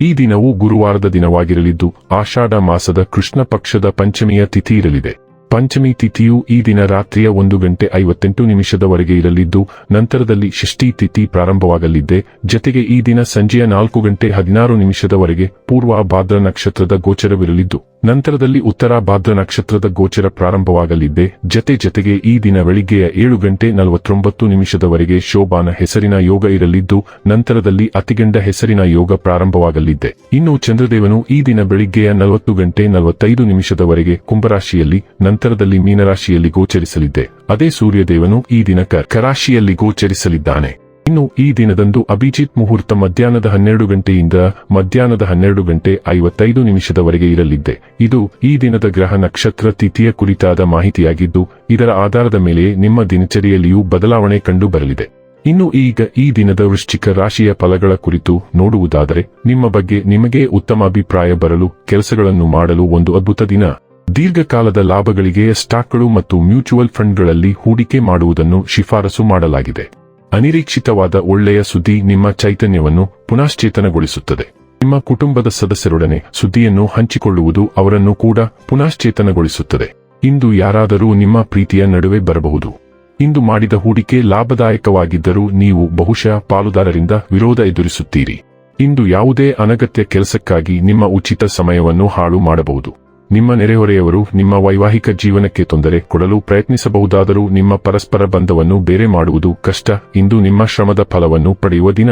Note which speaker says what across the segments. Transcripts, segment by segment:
Speaker 1: ಈ ದಿನವು ಗುರುವಾರದ ದಿನವಾಗಿರಲಿದ್ದು, ಆಷಾಢ ಮಾಸದ ಕೃಷ್ಣ ಪಕ್ಷದ ಪಂಚಮಿಯ ತಿಥಿ ಇರಲಿದೆ. ಪಂಚಮಿ ತಿಥಿಯು ಈ ದಿನ ರಾತ್ರಿಯ ಒಂದು ಗಂಟೆ ಐವತ್ತೆಂಟು ನಿಮಿಷದವರೆಗೆ ಇರಲಿದ್ದು, ನಂತರದಲ್ಲಿ ಷಷ್ಠಿ ತಿಥಿ ಪ್ರಾರಂಭವಾಗಲಿದ್ದೆ. ಜತೆಗೆ ಈ ದಿನ ಸಂಜೆಯ ನಾಲ್ಕು ಗಂಟೆ ಹದಿನಾರು ನಿಮಿಷದವರೆಗೆ ಪೂರ್ವ ಭಾದ್ರ ನಕ್ಷತ್ರದ ಗೋಚರವಿರಲಿದ್ದು ನಂತರದಲ್ಲಿ ಉತ್ತರ ಭಾದ್ರ ನಕ್ಷತ್ರದ ಗೋಚರ ಪ್ರಾರಂಭವಾಗಲಿದ್ದೆ ಜತೆ ಜತೆಗೆ ಈ ದಿನ ಬೆಳಿಗ್ಗೆಯ ಏಳು ಗಂಟೆ ನಲವತ್ತೊಂಬತ್ತು ನಿಮಿಷದವರೆಗೆ ಶೋಭಾನ ಹೆಸರಿನ ಯೋಗ ಇರಲಿದ್ದು, ನಂತರದಲ್ಲಿ ಅತಿಗಂಡ ಹೆಸರಿನ ಯೋಗ ಪ್ರಾರಂಭವಾಗಲಿದ್ದೆ ಇನ್ನು ಚಂದ್ರದೇವನು ಈ ದಿನ ಬೆಳಿಗ್ಗೆಯ ನಲವತ್ತು ಗಂಟೆ ನಲವತ್ತೈದು ನಿಮಿಷದವರೆಗೆ ಕುಂಭರಾಶಿಯಲ್ಲಿ, ನಂತರದಲ್ಲಿ ಮೀನರಾಶಿಯಲ್ಲಿ ಗೋಚರಿಸಲಿದ್ದೆ ಅದೇ ಸೂರ್ಯದೇವನು ಈ ದಿನ ಕರಾಶಿಯಲ್ಲಿ ಗೋಚರಿಸಲಿದ್ದಾನೆ. ಇನ್ನು ಈ ದಿನದಂದು ಅಭಿಜಿತ್ ಮುಹೂರ್ತ ಮಧ್ಯಾಹ್ನದ ಹನ್ನೆರಡು ಗಂಟೆಯಿಂದ ಮಧ್ಯಾಹ್ನದ ಹನ್ನೆರಡು ಗಂಟೆ ಐವತ್ತೈದು ನಿಮಿಷದವರೆಗೆ ಇರಲಿದ್ದೆ ಇದು ಈ ದಿನದ ಗ್ರಹ ನಕ್ಷತ್ರ ತಿಥಿಯ ಕುರಿತಾದ ಮಾಹಿತಿಯಾಗಿದ್ದು, ಇದರ ಆಧಾರದ ಮೇಲೆ ನಿಮ್ಮ ದಿನಚರಿಯಲ್ಲಿಯೂ ಬದಲಾವಣೆ ಕಂಡು ಬರಲಿದೆ ಇನ್ನು ಈಗ ಈ ದಿನದ ವೃಶ್ಚಿಕ ರಾಶಿಯ ಫಲಗಳ ಕುರಿತು ನೋಡುವುದಾದರೆ, ನಿಮ್ಮ ಬಗ್ಗೆ ನಿಮಗೆ ಉತ್ತಮ ಅಭಿಪ್ರಾಯ ಬರಲು, ಕೆಲಸಗಳನ್ನು ಮಾಡಲು ಒಂದು ಅದ್ಭುತ ದಿನ. ದೀರ್ಘಕಾಲದ ಲಾಭಗಳಿಗೆ ಸ್ಟಾಕ್ಗಳು ಮತ್ತು ಮ್ಯೂಚುವಲ್ ಫಂಡ್ಗಳಲ್ಲಿ ಹೂಡಿಕೆ ಮಾಡುವುದನ್ನು ಶಿಫಾರಸು ಮಾಡಲಾಗಿದೆ. ಅನಿರೀಕ್ಷಿತವಾದ ಒಳ್ಳೆಯ ಸುದ್ದಿ ನಿಮ್ಮ ಚೈತನ್ಯವನ್ನು ಪುನಶ್ಚೇತನಗೊಳಿಸುತ್ತದೆ. ನಿಮ್ಮ ಕುಟುಂಬದ ಸದಸ್ಯರೊಡನೆ ಸುದ್ದಿಯನ್ನು ಹಂಚಿಕೊಳ್ಳುವುದು ಅವರನ್ನು ಕೂಡ ಪುನಶ್ಚೇತನಗೊಳಿಸುತ್ತದೆ. ಇಂದು ಯಾರಾದರೂ ನಿಮ್ಮ ಪ್ರೀತಿಯ ನಡುವೆ ಬರಬಹುದು. ಇಂದು ಮಾಡಿದ ಹೂಡಿಕೆ ಲಾಭದಾಯಕವಾಗಿದ್ದರೂ ನೀವು ಬಹುಶಃ ಪಾಲುದಾರರಿಂದ ವಿರೋಧ ಎದುರಿಸುತ್ತೀರಿ. ಇಂದು ಯಾವುದೇ ಅನಗತ್ಯ ಕೆಲಸಕ್ಕಾಗಿ ನಿಮ್ಮ ಉಚಿತ ಸಮಯವನ್ನು ಹಾಳು ಮಾಡಬಹುದು. ನಿಮ್ಮ ನೆರೆಹೊರೆಯವರು ನಿಮ್ಮ ವೈವಾಹಿಕ ಜೀವನಕ್ಕೆ ತೊಂದರೆ ಕೊಡಲು ಪ್ರಯತ್ನಿಸಬಹುದಾದರೂ ನಿಮ್ಮ ಪರಸ್ಪರ ಬಂಧವನ್ನು ಬೇರೆ ಮಾಡುವುದು ಕಷ್ಟ. ಇಂದು ನಿಮ್ಮ ಶ್ರಮದ ಫಲವನ್ನು ಪಡೆಯುವ ದಿನ.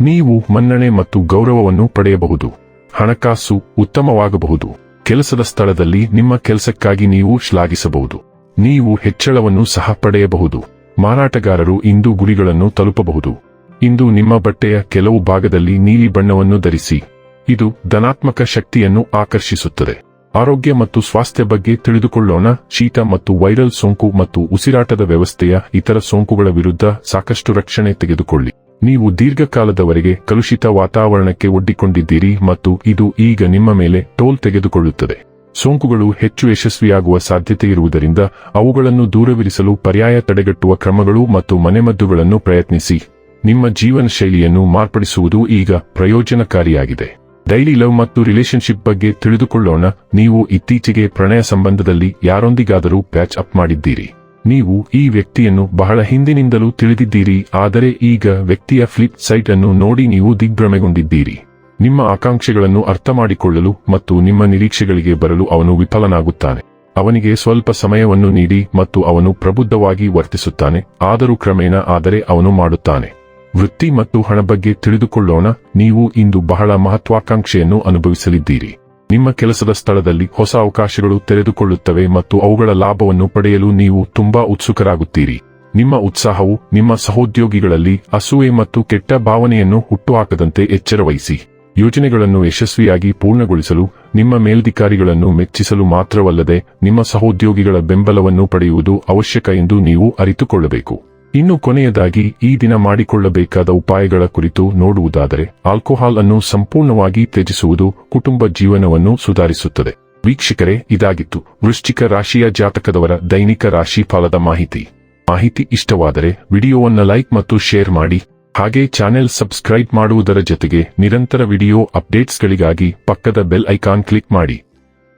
Speaker 1: ನೀವು ಮನ್ನಣೆ ಮತ್ತು ಗೌರವವನ್ನು ಪಡೆಯಬಹುದು. ಹಣಕಾಸು ಉತ್ತಮವಾಗಬಹುದು. ಕೆಲಸದ ಸ್ಥಳದಲ್ಲಿ ನಿಮ್ಮ ಕೆಲಸಕ್ಕಾಗಿ ನೀವು ಶ್ಲಾಘಿಸಬಹುದು. ನೀವು ಹೆಚ್ಚಳವನ್ನು ಸಹ ಪಡೆಯಬಹುದು. ಮಾರಾಟಗಾರರು ಇಂದು ಗುರಿಗಳನ್ನು ತಲುಪಬಹುದು. ಇಂದು ನಿಮ್ಮ ಬಟ್ಟೆಯ ಕೆಲವು ಭಾಗದಲ್ಲಿ ನೀಲಿ ಬಣ್ಣವನ್ನು ಧರಿಸಿ. ಇದು ಧನಾತ್ಮಕ ಶಕ್ತಿಯನ್ನು ಆಕರ್ಷಿಸುತ್ತದೆ. ಆರೋಗ್ಯ ಮತ್ತು ಸ್ವಾಸ್ಥ್ಯ ಬಗ್ಗೆ ತಿಳಿದುಕೊಳ್ಳೋಣ. ಶೀತ ಮತ್ತು ವೈರಲ್ ಸೋಂಕು ಮತ್ತು ಉಸಿರಾಟದ ವ್ಯವಸ್ಥೆಯ ಇತರ ಸೋಂಕುಗಳ ವಿರುದ್ಧ ಸಾಕಷ್ಟು ರಕ್ಷಣೆ ತೆಗೆದುಕೊಳ್ಳಿ. ನೀವು ದೀರ್ಘಕಾಲದವರೆಗೆ ಕಲುಷಿತ ವಾತಾವರಣಕ್ಕೆ ಒಡ್ಡಿಕೊಂಡಿದ್ದೀರಿ ಮತ್ತು ಇದು ಈಗ ನಿಮ್ಮ ಮೇಲೆ ಟೋಲ್ ತೆಗೆದುಕೊಳ್ಳುತ್ತದೆ. ಸೋಂಕುಗಳು ಹೆಚ್ಚು ಯಶಸ್ವಿಯಾಗುವ ಸಾಧ್ಯತೆ ಇರುವುದರಿಂದ ಅವುಗಳನ್ನು ದೂರವಿರಿಸಲು ಪರ್ಯಾಯ ತಡೆಗಟ್ಟುವ ಕ್ರಮಗಳು ಮತ್ತು ಮನೆಮದ್ದುಗಳನ್ನು ಪ್ರಯತ್ನಿಸಿ. ನಿಮ್ಮ ಜೀವನ ಶೈಲಿಯನ್ನು ಮಾರ್ಪಡಿಸುವುದು ಈಗ ಪ್ರಯೋಜನಕಾರಿಯಾಗಿದೆ. ಡೈಲಿ ಲವ್ ಮತ್ತು ರಿಲೇಶನ್ಶಿಪ್ ಬಗ್ಗೆ ತಿಳಿದುಕೊಳ್ಳೋಣ. ನೀವು ಇತ್ತೀಚೆಗೆ ಪ್ರಣಯ ಸಂಬಂಧದಲ್ಲಿ ಯಾರೊಂದಿಗಾದರೂ ಪ್ಯಾಚ್ ಅಪ್ ಮಾಡಿದ್ದೀರಿ. ನೀವು ಈ ವ್ಯಕ್ತಿಯನ್ನು ಬಹಳ ಹಿಂದಿನಿಂದಲೂ ತಿಳಿದಿದ್ದೀರಿ. ಆದರೆ ಈಗ ವ್ಯಕ್ತಿಯ ಫ್ಲಿಪ್ ಸೈಟ್ ಅನ್ನು ನೋಡಿ ನೀವು ದಿಗ್ಭ್ರಮೆಗೊಂಡಿದ್ದೀರಿ. ನಿಮ್ಮ ಆಕಾಂಕ್ಷೆಗಳನ್ನು ಅರ್ಥಮಾಡಿಕೊಳ್ಳಲು ಮತ್ತು ನಿಮ್ಮ ನಿರೀಕ್ಷೆಗಳಿಗೆ ಬರಲು ಅವನು ವಿಫಲನಾಗುತ್ತಾನೆ. ಅವನಿಗೆ ಸ್ವಲ್ಪ ಸಮಯವನ್ನು ನೀಡಿ ಮತ್ತು ಅವನು ಪ್ರಬುದ್ಧವಾಗಿ ವರ್ತಿಸುತ್ತಾನೆ. ಆದರೂ ಕ್ರಮೇಣ ಆದರೆ ಅವನು ಮಾಡುತ್ತಾನೆ. ವೃತ್ತಿ ಮತ್ತು ಹಣ ಬಗ್ಗೆ ತಿಳಿದುಕೊಳ್ಳೋಣ. ನೀವು ಇಂದು ಬಹಳ ಮಹತ್ವಾಕಾಂಕ್ಷೆಯನ್ನು ಅನುಭವಿಸಲಿದ್ದೀರಿ. ನಿಮ್ಮ ಕೆಲಸದ ಸ್ಥಳದಲ್ಲಿ ಹೊಸ ಅವಕಾಶಗಳು ತೆರೆದುಕೊಳ್ಳುತ್ತವೆ ಮತ್ತು ಅವುಗಳ ಲಾಭವನ್ನು ಪಡೆಯಲು ನೀವು ತುಂಬಾ ಉತ್ಸುಕರಾಗುತ್ತೀರಿ. ನಿಮ್ಮ ಉತ್ಸಾಹವು ನಿಮ್ಮ ಸಹೋದ್ಯೋಗಿಗಳಲ್ಲಿ ಅಸೂಯೆ ಮತ್ತು ಕೆಟ್ಟ ಭಾವನೆಯನ್ನು ಹುಟ್ಟುಹಾಕದಂತೆ ಎಚ್ಚರವಹಿಸಿ. ಯೋಜನೆಗಳನ್ನು ಯಶಸ್ವಿಯಾಗಿ ಪೂರ್ಣಗೊಳಿಸಲು, ನಿಮ್ಮ ಮೇಲ್ಧಿಕಾರಿಗಳನ್ನು ಮೆಚ್ಚಿಸಲು ಮಾತ್ರವಲ್ಲದೆ ನಿಮ್ಮ ಸಹೋದ್ಯೋಗಿಗಳ ಬೆಂಬಲವನ್ನು ಪಡೆಯುವುದು ಅವಶ್ಯಕ ಎಂದು ನೀವು ಅರಿತುಕೊಳ್ಳಬೇಕು. ಇನ್ನು ಕೊನೆಯದಾಗಿ ಈ ದಿನ ಮಾಡಿಕೊಳ್ಳಬೇಕಾದ ಉಪಾಯಗಳ ಕುರಿತು ನೋಡುವುದಾದರೆ ಆಲ್ಕೋಹಾಲ್ ಅನ್ನು ಸಂಪೂರ್ಣವಾಗಿ ತ್ಯಜಿಸುವುದು ಕುಟುಂಬ ಜೀವನವನ್ನು ಸುಧಾರಿಸುತ್ತದೆ. ವೀಕ್ಷಕರೇ, ಇದಾಗಿತ್ತು. ವೃಶ್ಚಿಕ ರಾಶಿಯ ಜಾತಕದವರ ದೈನಿಕ ರಾಶಿ ಫಲದ ಮಾಹಿತಿ. ಮಾಹಿತಿ ಇಷ್ಟವಾದರೆ ವಿಡಿಯೋವನ್ನು ಲೈಕ್ ಮತ್ತು ಶೇರ್ ಮಾಡಿ. ಹಾಗೆ ಚಾನೆಲ್ ಸಬ್ಸ್ಕ್ರೈಬ್ ಮಾಡುವುದರ ಜೊತೆಗೆ ನಿರಂತರ ವಿಡಿಯೋ ಅಪ್ಡೇಟ್ಸ್ಗಳಿಗಾಗಿ ಪಕ್ಕದ ಬೆಲ್ ಐಕಾನ್ ಕ್ಲಿಕ್ ಮಾಡಿ.